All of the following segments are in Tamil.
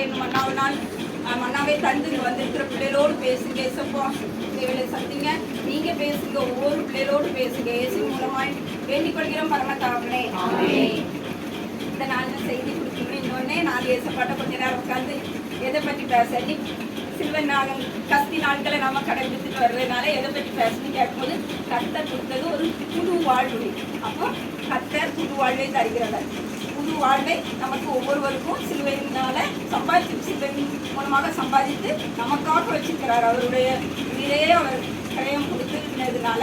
ஆண்டவரே மன்னாவினால் நாள் மன்னாவே தந்து இங்க வந்திருக்கிற பிள்ளைகளோடு பேசுங்க. ஏசப்பா பிள்ளைகளை சந்திங்க. நீங்க பேசுங்க ஒவ்வொரு பிள்ளைகளோடு பேசுங்க. இயேசு மூலமாய் வேண்டிக் கொள்கிறோம் பரமத்தாவனே இந்த நாள் செய்தி கொடுக்கணும் இன்னொன்னே நான் ஏசப்பாட்ட கொஞ்ச நேரம் உட்காந்து எதை பற்றி பேச நீ சில்வ நாள் கஸ்தி நாட்களை நாம கடைபிடித்துட்டு வர்றதுனால எதை பற்றி பேசணும்னு கேட்கும்போது கத்தை கொடுத்தது ஒரு புது வாழ்வு அப்போ கத்தை புது வாழ்வை தருகிறவர். புது வாழ்வை நமக்கு ஒவ்வொருவருக்கும் சிலுவையினால சம்பாதிச்சு சிலுவையின் மூலமாக சம்பாதித்து நமக்காக வச்சிருக்கிறார். அவருடைய உயிரே அவர் கடையம் கொடுத்துருக்கிறதுனால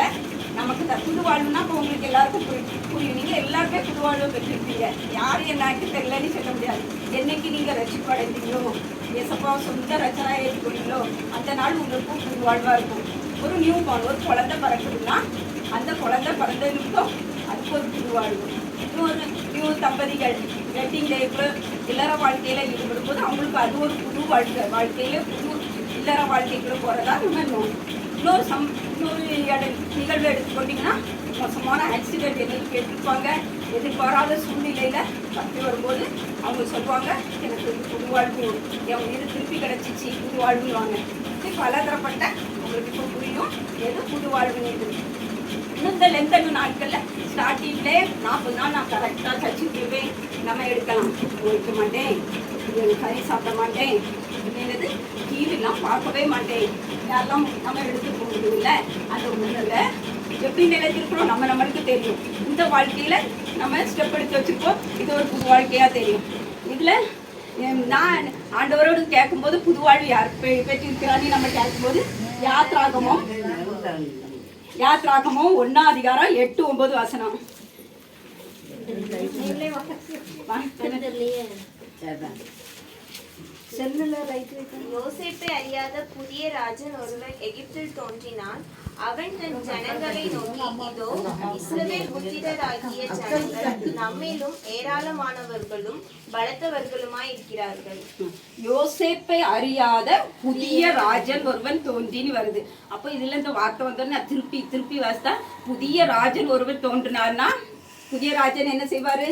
நமக்கு இந்த புது வாழ்வுனா இப்போ உங்களுக்கு எல்லாருக்கும் புரியும். நீங்கள் எல்லாருமே புது வாழ்வு பெற்றிருப்பீங்க. யார் என்னாக்கு தெரியலன்னு சொல்ல முடியாது. என்னைக்கு நீங்கள் ரசிப்பு அடைந்தீங்களோ எசப்பா சொந்த ரச்சனா ஏற்றுக்கொண்டீங்களோ அந்த நாள் உங்களுக்கும் புது வாழ்வாக இருக்கும். ஒரு நியூ பார்ன் ஒரு குழந்தை பிறக்குதுன்னா அந்த குழந்தை பிறந்ததுக்கும் அதுக்கு ஒரு புது வாழ்வு. இன்னொரு நியூ தம்பதிகள் வெட்டிங் லைஃப் இல்லற வாழ்க்கையில் ஈடுபடும் போது அவங்களுக்கு அது ஒரு புது வாழ்க்கை வாழ்க்கையில புது இல்லற வாழ்க்கைக்குள்ள போகிறதா நம்ம நோய். இன்னொரு சம் இன்னொரு நிகழ்வு எடுத்துக்கொண்டீங்கன்னா மோசமான ஆக்சிடென்ட் எங்களுக்கு கேட்டிருப்பாங்க எதிர்பாராத சூழ்நிலையில் தப்பி வரும்போது அவங்க சொல்லுவாங்க எனக்கு இது புது வாழ்வு என் உயிர் திருப்பி கிடச்சிச்சு புது வாழ்வுவாங்க இப்படி பலதரப்பட்ட உங்களுக்கு இப்போ புரியும் எது புது வாழ்வுன்னு இன்னும் இந்த லெந்தனு நாட்களில் ஸ்டார்டிங்லே நாற்பது நாள் நான் கரெக்டாக சர்ச்சுக்கு நம்ம எடுக்கலாம். வைக்க மாட்டேன். இது கறி சாப்பிட மாட்டேன். என்னது டிவிலாம் பார்க்கவே மாட்டேன். யாரெல்லாம் நம்ம எடுத்து போகுதுல்ல அந்த உணர்வில் எப்படி நிலைத்திருக்கிறோம் நம்ம நம்மளுக்கு தெரியும். இந்த வாழ்க்கையில் நம்ம ஸ்டெப் எடுத்து வச்சுருக்கோம். இது ஒரு புது வாழ்க்கையாக தெரியும். இதில் நான் ஆண்டவரோடு கேட்கும்போது புது வாழ்வு யார் பெற்றிருக்கிறான்னு நம்ம கேட்கும்போது யாத்ராகமும் யாத்ராகமும் ஒன்னா அதிகாரம் எட்டு ஒன்பது வசனம். யோசேப்பை அறியாத புதிய ராஜன் ஒருவன் எகிப்தில் தோன்றினான். அவன் தன் ஜனங்களை நோக்கி இதோ இஸ்ரவேல் புத்திரராகிய ஜனங்கள் நம்மிலும் ஏராளமானவர்களும் பலத்தவர்களுமாய் இருக்கிறார்கள். யோசேப்பை அறியாத புதிய ராஜன் ஒருவன் தோன்றின்னு வருது. அப்போ இதுல இந்த வார்த்தை வந்தோடனே திருப்பி திருப்பி வாசித்தா புதிய ராஜன் ஒருவன் தோன்றினார்னா புதிய ராஜன் என்ன செய்வாரு?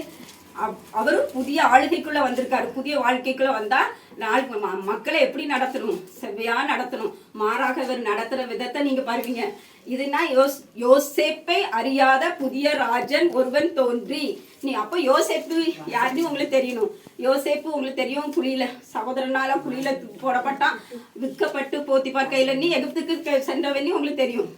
அவரும் புதிய ஆளுகைக்குள்ள வந்திருக்காரு. புதிய வாழ்க்கைக்குள்ள வந்தா நாள் மக்களை எப்படி நடத்தணும்? செவ்வையா நடத்தணும்? மாறாக இவர் நடத்துற விதத்தை நீங்க பாருவீங்க. இதுனா யோஸ் யோசேப்பை அறியாத புதிய ராஜன் ஒருவன் தோன்றி. நீ அப்போ யோசேப்பு யாருன்னு உங்களுக்கு தெரியணும். யோசேப்பு உங்களுக்கு தெரியும். குழியில சகோதரனால குழியில போடப்பட்டான் விற்கப்பட்டு போத்திப்பார் கையில. நீ எகிப்துக்கு சென்றவன்னு உங்களுக்கு தெரியும்.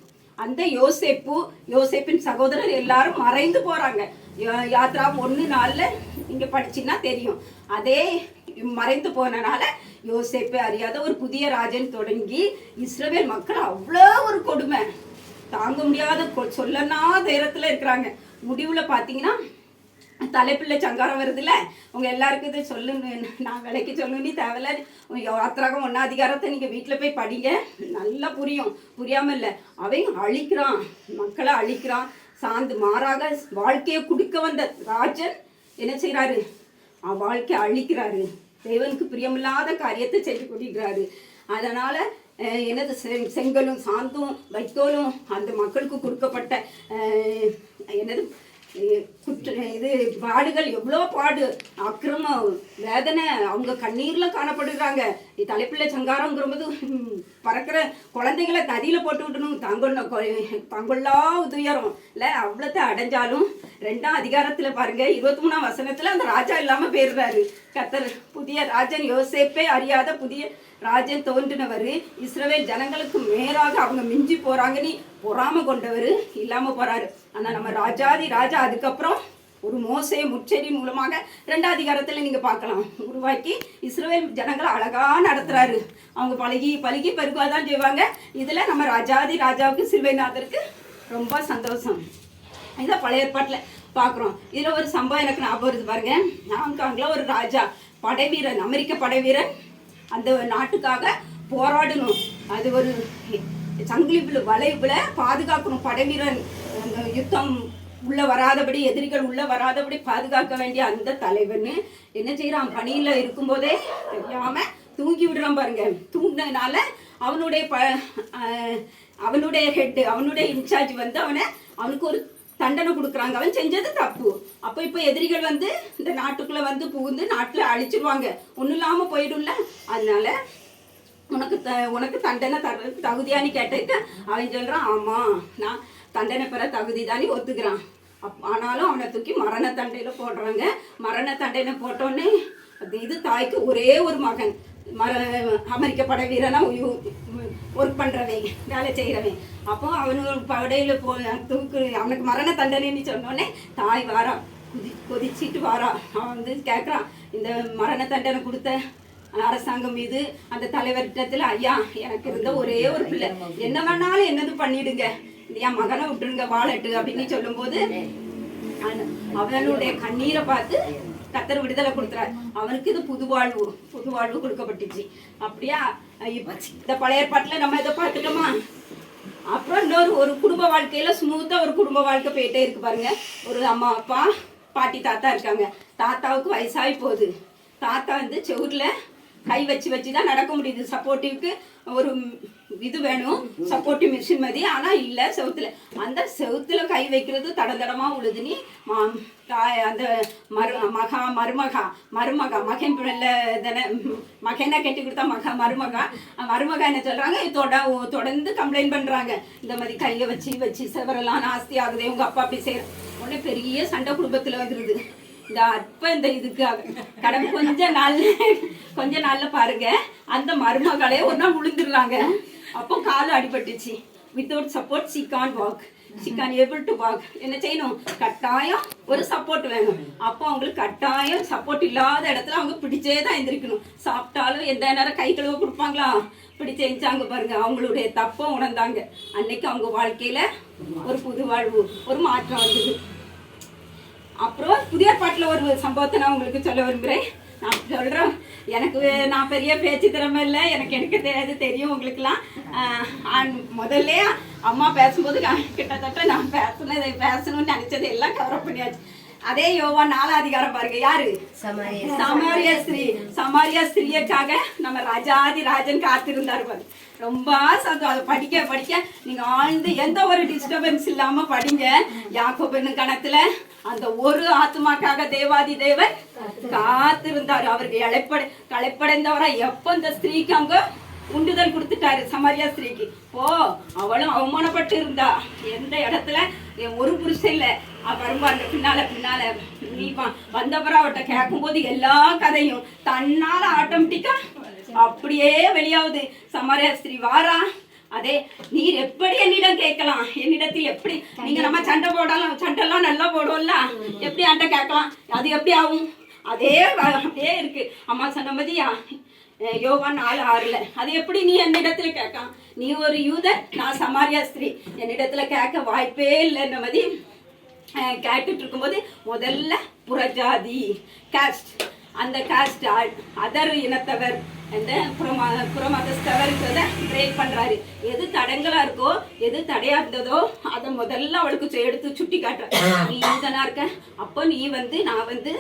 அந்த யோசேப்பு யோசேப்பின் சகோதரர் எல்லாரும் மறைந்து போறாங்க. யாத்ரா ஒன்று நாளில் நீங்கள் படிச்சீங்கன்னா தெரியும். அதே மறைந்து போனனால யோசிப்பே அறியாத ஒரு புதிய ராஜன் தொடங்கி இஸ்ரவேல் மக்கள் அவ்வளோ ஒரு கொடுமை. தாங்க முடியாத கொ- சொல்லனா தைரத்தில் இருக்கிறாங்க. முடிவில் பார்த்தீங்கன்னா தலைப்பிள்ளை சங்காரம் வருதுல்ல? உங்கள் எல்லாருக்கும் இது சொல்லு நான் விலைக்கு சொல்லணும்னு தேவையில்ல. உங்க யாத்திராகம் ஒன்றா அதிகாரத்தை நீங்கள் வீட்டில் போய் படிங்க. நல்லா புரியும். புரியாமல் இல்லை. அவன் அழிக்கிறான். மக்களை அழிக்கிறான். சார்ந்து மாறாக வாழ்க்கையை கொடுக்க வந்த ராஜன் என்ன செய்கிறாரு வாழ்க்கையை அழிக்கிறாரு. தேவனுக்கு பிரியமில்லாத காரியத்தை செய்து கொண்டிருக்கிறாரு. அதனால என்னது செ- செங்கலும் சாந்தும் வைக்கோலும் அந்த மக்களுக்கு கொடுக்கப்பட்ட எனது என்னது குற்ற இது பாடுகள் எவ்வளோ பாடு அக்கிரம வேதனை அவங்க கண்ணீரில் காணப்படுகிறாங்க. தலைப்பிள்ளை சங்காரங்கிறபோது பறக்கிற குழந்தைங்கள நதியில் போட்டு விட்டணும் தங்கொள்ள தங்கொள்ளா துயரம் இல்லை அவ்வளோத்தை அடைஞ்சாலும் ரெண்டாம் அதிகாரத்தில் பாருங்க இருபத்தி மூணாம் வசனத்தில் அந்த ராஜா இல்லாமல் போயிடுறாரு. கத்தர் புதிய ராஜன் யோசேப்பே அறியாத புதிய ராஜன் தோன்றினவர். இஸ்ரவேல் ஜனங்களுக்கு மேலாக அவங்க மிஞ்சி போகிறாங்கன்னு பொறாம கொண்டவர் இல்லாமல் போகிறாரு ஆனால் நம்ம ராஜாதி ராஜா அதுக்கப்புறம் ஒரு மோசே முச்செடி மூலமாக ரெண்டாம் அதிகாரத்தில் நீங்கள் பார்க்கலாம். உருவாக்கி இஸ்ரவேல் ஜனங்களை அழகாக நடத்துகிறாரு அவங்க பழகி பழகி பெருகுவாதான் செய்வாங்க. இதில் நம்ம ராஜாதி ராஜாவுக்கு சிறுவைநாதருக்கு ரொம்ப சந்தோஷம். இதை பழைய ஏற்பாட்டில் பார்க்குறோம் இதில் ஒரு சம்பவம் எனக்கு ஞாபகம் வருது பாருங்க. ஹாங்காங்கில் ஒரு ராஜா படைவீரன் அமெரிக்க படைவீரன் அந்த நாட்டுக்காக போராடணும். அது ஒரு சங்கிலிப்பில் வளைவில் பாதுகாக்கணும். படைவீரன் அந்த யுத்தம் உள்ள வராதபடி எதிரிகள் உள்ள வராதபடி பாதுகாக்க வேண்டிய அந்த தலைவன் என்ன செய்யறான் பணியில இருக்கும்போதே தெரியாம தூங்கி விடுறான் பாருங்க. தூங்கினதுனால அவனுடைய ப அவனுடைய ஹெட் அவனுடைய இன்சார்ஜ் வந்து அவனை அவனுக்கு ஒரு தண்டனை கொடுக்குறாங்க. அவன் செஞ்சது தப்பு. அப்போ இப்போ எதிரிகள் வந்து இந்த நாட்டுக்குள்ளே வந்து புகுந்து நாட்டில் அழிச்சிருவாங்க. ஒன்றும் இல்லாமல் போயிடும்ல. அதனால உனக்கு த உனக்கு தண்டனை தர தகுதியான்னு கேட்டுட்டு அவன் சொல்கிறான் ஆமாம் நான் தண்டனை பெற தகுதி தானே ஒத்துக்கிறான். ஆனாலும் அவனை தூக்கி மரண தண்டையில் போடுறாங்க. மரண தண்டனை போட்டோன்னே அது இது தாய்க்கு ஒரே ஒரு மகன். மர அமெரிக்க படை வீரனா ஒர்க் பண்ணுறவன் வேலை செய்கிறவன் அப்போ அவனு படையில் போ தூக்கு அவனுக்கு மரண தண்டனைன்னு சொன்னோடனே தாய் வாரா குதி கொதிச்சிட்டு வாரா. அவன் வந்து கேட்குறான் இந்த மரண தண்டனை கொடுத்த அரசாங்கம் மீது அந்த தலைவர்கிட்டத்தில் ஐயா எனக்கு இருந்த ஒரே ஒரு பிள்ளை. என்ன வேணாலும் என்னது பண்ணிடுங்க. என் மகனை விட்டுருங்க வாழட்டு அப்படின்னு சொல்லும்போது அவன்- அவனுடைய கண்ணீரை பார்த்து கத்தர் விடுதலை கொடுத்துறாரு அவனுக்கு இது புது வாழ்வு புது வாழ்வு கொடுக்கப்பட்டுச்சு. அப்படியா? இந்த பழைய பாட்டில் நம்ம இதை பார்த்துட்டோமா? அப்புறம் இன்னொரு ஒரு குடும்ப வாழ்க்கையில ஸ்மூத்தா ஒரு குடும்ப வாழ்க்கை போயிட்டே இருக்கு பாருங்க. ஒரு அம்மா அப்பா பாட்டி தாத்தா இருக்காங்க. தாத்தாவுக்கு வயசாகி போகுது. தாத்தா வந்து செவுர்ல கை வச்சு வச்சு தான் நடக்க முடியுது. சப்போர்ட்டிவ்க்கு ஒரு இது வேணும். சப்போர்ட்டிவ் மிஷின் மாதிரி. ஆனா இல்ல செவுத்துல. அந்த செவுத்துல கை வைக்கிறது தடதடமா உழுதுனி அந்த மரு மகா மருமகா மருமகா மகன் பிள்ளை தானே மகனை கட்டி கொடுத்தா மகா மருமகா. மருமகா என்ன சொல்றாங்க? தொட தொடர்ந்து கம்ப்ளைண்ட் பண்றாங்க. இந்த மாதிரி கையை வச்சு வச்சு செவரெல்லாம் நாஸ்தி ஆகுது. உங்க அப்பா அப்படி செய்யற உடனே பெரிய சண்டை குடும்பத்துல வந்துருது இந்த அற்ப இந்த இதுக்காக கடமை கொஞ்ச நாள் கொஞ்ச நாள்ல பாருங்க. அந்த மருமகளே ஒரு நாள் விழுந்துடுறாங்க அப்போ கால் அடிபட்டுச்சு. Without support she can walk she can able to walk என்ன செய்யணும்? கட்டாயம் ஒரு சப்போர்ட் வேணும். அப்போ அவங்களுக்கு கட்டாயம் சப்போர்ட் இல்லாத இடத்துல அவங்க பிடிச்சே தான் எந்திரிக்கணும். சாப்பிட்டாலும் எந்த நேரம் கை கழுவ கொடுப்பாங்களா? பிடிச்சு எஞ்சாங்க பாருங்க. அவங்களுடைய தப்பை உணர்ந்தாங்க. அன்னைக்கு அவங்க வாழ்க்கையில ஒரு புது வாழ்வு ஒரு மாற்றம் வந்தது. அப்புறம் புதிய பாட்டில் ஒரு சம்பவத்தை நான் உங்களுக்கு சொல்ல விரும்புகிறேன் நான் சொல்கிறேன் எனக்கு நான் பெரிய பேச்சு திறமை இல்லை. எனக்கு எடுக்க தெரியாது தெரியும் உங்களுக்குலாம் முதல்ல அம்மா பேசும்போது கிட்டத்தட்ட நான் பேசுனது பேசணும்னு நினச்சது எல்லாம் கவர் பண்ணியாச்சு. அதே யோவா நாலாம் அதிகாரம் பாருங்க யாரு? சமாரியா ஸ்திரீ சமாரியா ஸ்திரீயக்காக நம்ம ராஜாதி ராஜன் காத்திருந்தார் பாரு. ரொம்ப சந்தோஷம். அதை படிக்க படிக்க நீங்க ஆழ்ந்து எந்த ஒரு டிஸ்டர்பன்ஸ் இல்லாம படிங்க. யாக்கோபன்னு கணத்துல அந்த ஒரு ஆத்மாக்காக தேவாதி தேவன் காத்திருந்தார். அவருக்கு இழைப்பட களைப்படைந்தவரா எப்ப இந்த ஸ்திரீக்கு அங்க உண்டுதல் கொடுத்துட்டாரு சமாரியா ஸ்திரீக்கு? ஓ அவளும் அவமானப்பட்டு இருந்தா எந்த இடத்துல? என் ஒரு புருஷன் இல்ல. அவ அந்த பின்னால பின்னால நீ வ- வந்தப்பறம் அவட்ட கேட்கும்போது எல்லா கதையும் தன்னால ஆட்டோமேட்டிக்கா அப்படியே வெளியாகுது சமாரியா ஸ்திரீ வாரா. அதே நீர் எப்படி என்னிடம் கேட்கலாம்? என்னிடத்தில் எப்படி? நீங்க நம்ம சண்டை போடலாம் சண்டைலாம் நல்லா போடுவோம்ல? எப்படி ஆண்ட கேட்கலாம்? அது எப்படி ஆகும்? அதே அப்படியே இருக்கு. அம்மா சொன்ன மாதிரியா? யோகா நாலு ஆறுல. அது எப்படி நீ என்னிடத்துல கேட்கலாம்? நீ ஒரு யூதன் நான் சமாரியா ஸ்திரீ. என்னிடத்துல கேட்க வாய்ப்பே இல்லைன்ற மாதிரி கேட்டுட்டு இருக்கும்போது முதல்ல புறஜாதி காஸ்ட் அந்த காஸ்ட் அதர் இனத்தவர் அந்த புறமா புறமதஸ்தவர்ன்றத பிரேக் பண்றாரு. எது தடங்களா இருக்கோ எது தடையா இருந்ததோ அதை முதல்ல அவளுக்கு எடுத்து சுட்டி காட்டுற நீ யூதனா இருக்க? அப்போ நீ வந்து நான் வந்து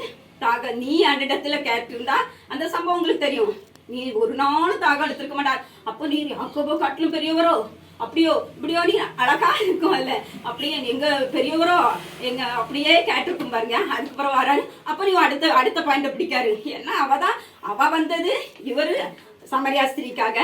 தாக நீ அந்த இடத்துல கேட்டிருந்தா அந்த சம்பவம் உங்களுக்கு தெரியும். நீ ஒரு நாளும் தாக எடுத்திருக்க மாட்டார். அப்போ நீ யாக்கோபோ காட்டிலும் பெரியவரோ? அப்படியோ இப்படியோ நீ அழகா இருக்கும்ல. அப்படியே எங்க பெரியவரோ எங்க அப்படியே கேட்டிருக்கும் பாருங்க. அதுக்கப்புறம் வராரு. அப்ப நீ அடுத்த அடுத்த பாயிண்ட் பிடிக்காரு. ஏன்னா அவ தான் அவ வந்தது இவரு சமரியாஸ்திரிக்காக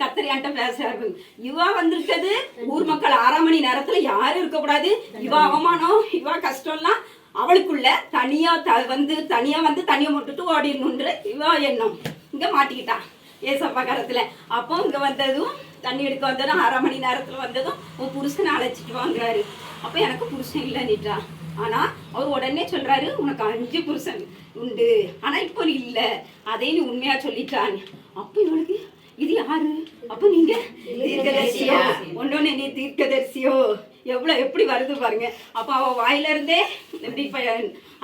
கத்தரியாண்ட பேசுறாரு. இவா வந்திருக்கிறது ஊர் மக்கள் ஆறாம் மணி நேரத்துல யாரும் இருக்கக்கூடாது. இவா அவமானம் இவா கஷ்டம்லாம் அவளுக்குள்ள தனியா த வந்து தனியா வந்து தனியா முட்டுட்டு ஓடிடணுன்ற இவா எண்ணம். இங்க மாட்டிக்கிட்டா. ஏசப்பா காலத்துல அப்போ இங்க வந்ததும் தண்ணி எடுக்க வந்ததும் அரை மணி நேரத்துல வந்ததும் உன் புருஷனை அழைச்சிட்டு வாங்குறாரு. அப்ப எனக்கு புருஷன் இல்லைன்னுட்டா ஆனா அவர் உடனே சொல்றாரு உனக்கு அஞ்சு புருஷன் உண்டு. ஆனா இப்போ நீ இல்ல. அதை நீ உண்மையா சொல்லிட்டான் அப்ப இவளுக்கு இது யாரு? அப்ப நீங்க தீர்க்கதரிசியோ? ஒன்னொன்னு நீ தீர்க்கதரிசியோ? எவ்வளவு எப்படி வருது பாருங்க. அப்ப அவ வாயில இருந்தே எப்படி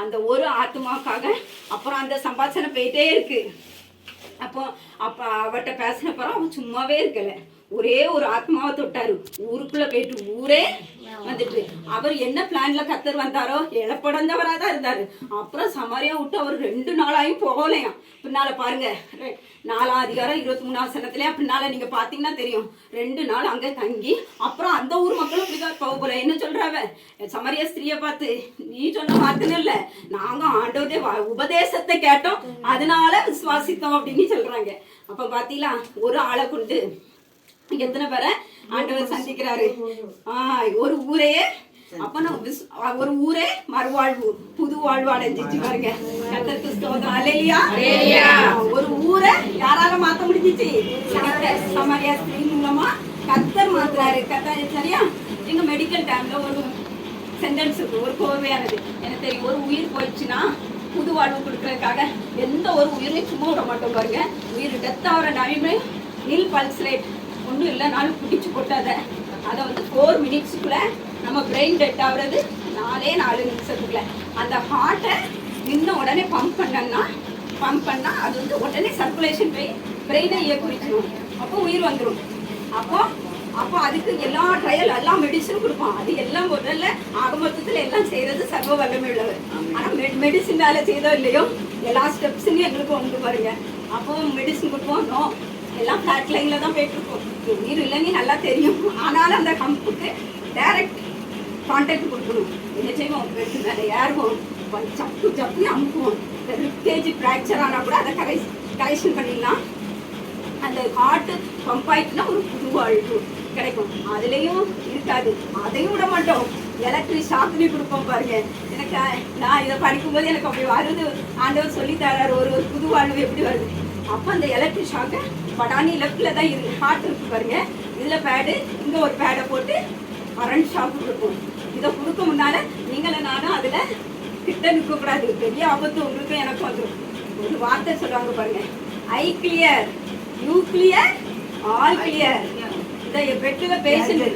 அந்த ஒரு ஆத்மாக்காக அப்புறம் அந்த சம்பாஷணை போயிட்டே இருக்கு. அப்போ அப்போ அவட்ட பேசின அவன் சும்மாவே இருக்கல. ஒரே ஒரு ஆத்மாவை தொட்டாரு. ஊருக்குள்ள போயிட்டு ஊரே வந்துட்டு. அவர் என்ன பிளான்ல கத்தர் வந்தாரோ? இழப்படந்தவரா தான் இருந்தாரு. அப்புறம் சமாரியா விட்டு அவர் ரெண்டு நாளாயும் போகலையாம். பின்னால பாருங்க. நாலாம் அதிகாரம் இருபத்தி மூணாவது சனத்துல பின்னால நீங்க பாத்தீங்கன்னா தெரியும். ரெண்டு நாள் அங்க தங்கி அப்புறம் அந்த ஊர் மக்களும் இப்படிதான் போக போல. என்ன சொல்றாவ சமரிய ஸ்திரிய பார்த்து நீ சொன்ன வார்த்தை இல்ல. நாங்க ஆண்டோடைய உபதேசத்தை கேட்டோம். அதனால விசுவாசித்தோம் அப்படின்னு சொல்றாங்க. அப்ப பாத்தீங்களா? ஒரு ஆளை கொண்டு எத்தனை பேரை? ஆண்டவர் சந்திக்கிறாரு. ஒரு ஊரே அப்ப நம்ம விஸ்- ஒரு ஊரே மறுவாழ்வு புது வாழ்வு அடைஞ்சிச்சு பாருங்க. கத்தருக்கு அல்லேலியா ஒரு ஊரை யாரால மாத்த முடிஞ்சிச்சு? சமாரியா ஸ்திரீ மூலமா கத்தர் மாத்துறாரு. கத்தர் சரியா? எங்க மெடிக்கல் டைம்ல ஒரு சென்டென்ஸ் இருக்கு. ஒரு கோர்வையானது. எனக்கு தெரியும் ஒரு உயிர் போயிடுச்சுன்னா புது வாழ்வு கொடுக்கறதுக்காக எந்த ஒரு உயிரையும் சும்மா விட மாட்டோம் பாருங்க. உயிர் டெத் ஆகிற டைமே நில் பல்ஸ் ரேட் ஒன்றும் இல்லைனாலும் பிடிச்சு கொட்டாத அதை வந்து ஃபோர் மினிட்ஸுக்குள்ள நம்ம பிரெயின் டெட் ஆகுறது நாலே நாலு நிமிஷத்துக்குள்ள. அந்த ஹார்ட்டை நின்ன உடனே பம்ப் பண்ணோம்னா பம்ப் பண்ணா அது வந்து உடனே சர்க்குலேஷன் போய் பிரெயினை இயக்குவிச்சிடும் அப்போ உயிர் வந்துடும் அப்போ அப்போ அதுக்கு எல்லா ட்ரையல் எல்லா மெடிசனும் கொடுப்போம் அது எல்லாம் முதல்ல ஆக மொத்தத்தில் எல்லாம் செய்யறது சர்வ வல்லமை உள்ளவர். ஆனால் மெடிசின் வேலை செய்தோ இல்லையோ எல்லா ஸ்டெப்ஸுமே எங்களுக்கு உண்டு பாருங்க. அப்போ மெடிசன் கொடுப்போம் நோ எல்லாம் ஃப்ளாட் லைனில் தான் போயிட்டுருக்கோம். நீர் இல்லைன்னு நல்லா தெரியும். ஆனாலும் அந்த கம்புக்கு டைரக்ட் கான்டாக்ட் கொடுக்கணும். என்ன செய்வோம்? வெட்டு மேலே ஏறுவோம். கொஞ்சம் சப்பு சப்பு அமுக்குவோம். இந்த ஃப்ராக்சர் ஆனால் கூட அதை கரை கரெக்ஷன் பண்ணிடலாம். அந்த ஹார்ட்டு பம்ப் ஆயிட்டுனா ஒரு புது வாழ்வு கிடைக்கும். அதுலேயும் இருக்காது. அதையும் விட மாட்டோம். எலக்ட்ரிக் ஷாக்குனி கொடுப்போம் பாருங்க. எனக்கு நான் இதை படிக்கும்போது எனக்கு அப்படி வருது. ஆண்டவர் சொல்லி தராரு. ஒரு ஒரு புது வாழ்வு எப்படி வருது? அப்போ அந்த எலக்ட்ரிக் ஷாக்கை படானி லெஃப்டில் தான் இருக்கு ஹார்ட் இருக்கு பாருங்க. இதில் பேடு இங்கே ஒரு பேடை போட்டு கரண்ட் ஷாக் கொடுக்கும் இதை கொடுக்க முன்னால நீங்களும் நானும் அதில் கிட்ட நிற்கக்கூடாது பெரிய ஆபத்து உங்களுக்கும் எனக்கும் வந்துடும் ஒரு வார்த்தை சொல்லுவாங்க பாருங்க. I clear you clear all clear இந்த பெட்டில் பேஷண்ட்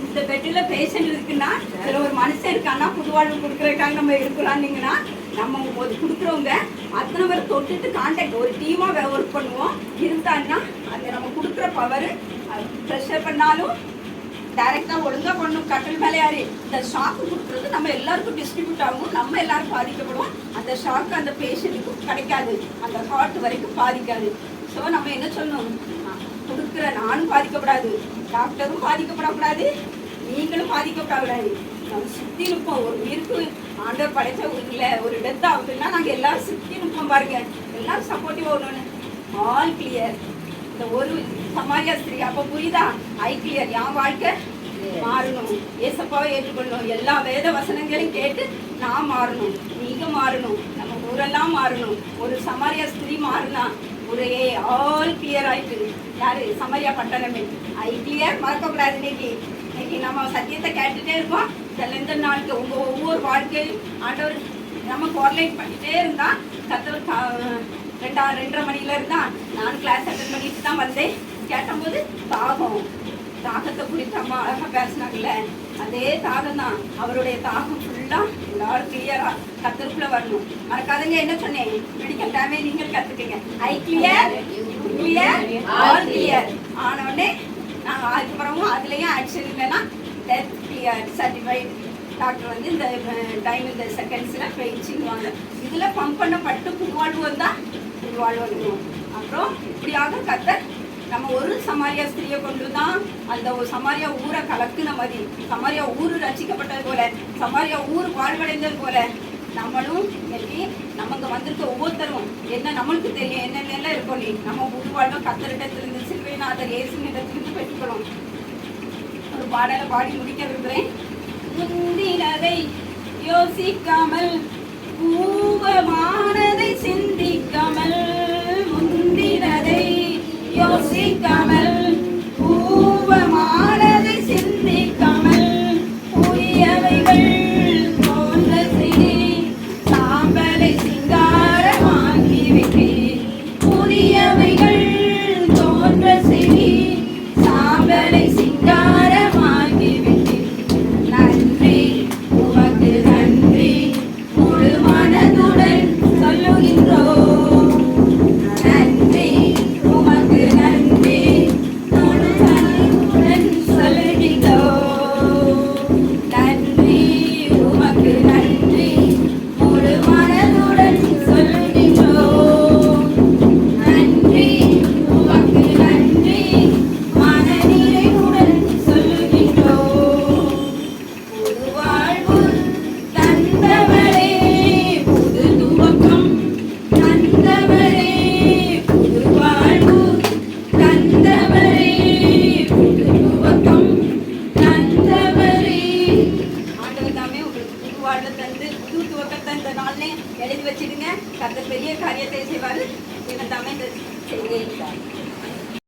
இந்த பெட்டில் பேஷண்ட் இருக்குன்னா இதில் ஒரு மனுஷன் இருக்கான்னா புது வாழ்வு கொடுக்குறதுக்காக நம்ம இருக்கிறான்னீங்கன்னா நம்ம கொடுக்குறவங்க அத்தனை பேர் தொட்டுட்டு கான்டாக்ட் ஒரு டீமாக ஒர்க் பண்ணுவோம். இருந்தாங்கன்னா அந்த நம்ம கொடுக்குற பவர் ப்ரெஷர் பண்ணாலும் டைரெக்டாக ஒழுங்காக பண்ணும் கட்டல் மேலே இந்த ஷாக்கு கொடுக்குறது நம்ம எல்லாருக்கும் டிஸ்ட்ரிபியூட் ஆகும். நம்ம எல்லாரும் பாதிக்கப்படுவோம். அந்த ஷாக்கு அந்த பேஷண்ட்டுக்கு கிடைக்காது. அந்த ஹார்ட் வரைக்கும் பாதிக்காது. ஸோ நம்ம என்ன சொல்லணும்? கொடுக்குற நானும் பாதிக்கப்படாது. டாக்டரும் பாதிக்கப்படக்கூடாது. நீங்களும் பாதிக்கப்படக்கூடாது. நம்ம சுற்றி நிற்போம் ஒரு உயிருக்கு ஆண்டவர் படைச்ச உயிரில் ஒரு டெத் ஆகுதுன்னா நாங்கள் எல்லாரும் சுற்றி நிற்போம் பாருங்க. எல்லாரும் சப்போர்ட்டிவ் ஒன்று ஆல் கிளியர் இந்த ஒரு சமாரியா ஸ்திரீ அப்ப புரியுதா? ஐ கிளியர் என் வாழ்க்கை மாறணும். ஏசப்பாவை ஏற்றுக்கொள்ளணும். எல்லா வேத வசனங்களையும் கேட்டு நான் மாறணும். நீங்க மாறணும். நம்ம ஊரெல்லாம் மாறணும். ஒரு சமாரியா ஸ்திரீ மாறினா ஒரே ஆல் கிளியர் ஆயிட்டு. யாரு? சமாரியா பட்டணமே. ஐ கிளியர் மறக்கக்கூடாது இன்னைக்கு. இன்னைக்கு நம்ம சத்தியத்தை கேட்டுட்டே இருக்கோம். இந்த நாளுக்கு உங்க ஒவ்வொரு வாழ்க்கையும் ஆண்டவர் நம்ம கோஆர்டினேட் பண்ணிட்டே இருந்தா கத்தர் ரெண்டா ரெண்டரை மணில இருந்தா நான் கிளாஸ் அட்டன் பண்ணிட்டு தான் வந்தேன். கேட்டபோது தாகம். தாகத்தை குறித்து அம்மா அழகா பேசினாங்கல்ல. அதே தாகம் தான் அவருடைய தாகம் ஃபுல்லா எல்லாரும் கிளியரா கத்தருக்குள்ள வரணும். மறக்காதங்க என்ன சொன்னேன்? மெடிக்கல் டைமே நீங்கள் கத்துக்கங்க. I clear clear all clear ஆன உடனே இதுலேயும் அதுலேயும் ஆக்ஷன் இல்லைன்னா டெத் பிஆர் சர்டிஃபைட் டாக்டர் வந்து இந்த டைம் இந்த செகண்ட்ஸில் பேச்சுங்குவாங்க இதில் பம்ப் பண்ணப்பட்டு புதுவாழ்வு வந்தால் புதுவாழ்வு வந்துடும் அப்புறம் இப்படியாக கத்தர் நம்ம ஒரு சமாரியா ஸ்திரியை கொண்டு தான் அந்த ஒரு சமாரியா ஊரை கலக்குன மாதிரி சமாரியா ஊர் ரசிக்கப்பட்டது போல சமாரியா ஊர் வாழ்வடைந்தது போல நம்மளும் இன்னைக்கு நமக்கு வந்திருக்க ஒவ்வொருத்தரும் என்ன நம்மளுக்கு தெரியும் என்னென்னலாம் இருக்கும் நீ நம்ம புது வாழ்வும் கத்தரிடத்திலிருந்து சிறுவைநாதர் இயேசுனிடத்திலிருந்து பெற்றுக்கணும் ஒரு பாடலை பாடி முடிக்க விரும்புகிறேன். முந்தினதை யோசிக்காமல் பூவமானதை சிந்திக்காமல் முந்தினதை யோசிக்காமல்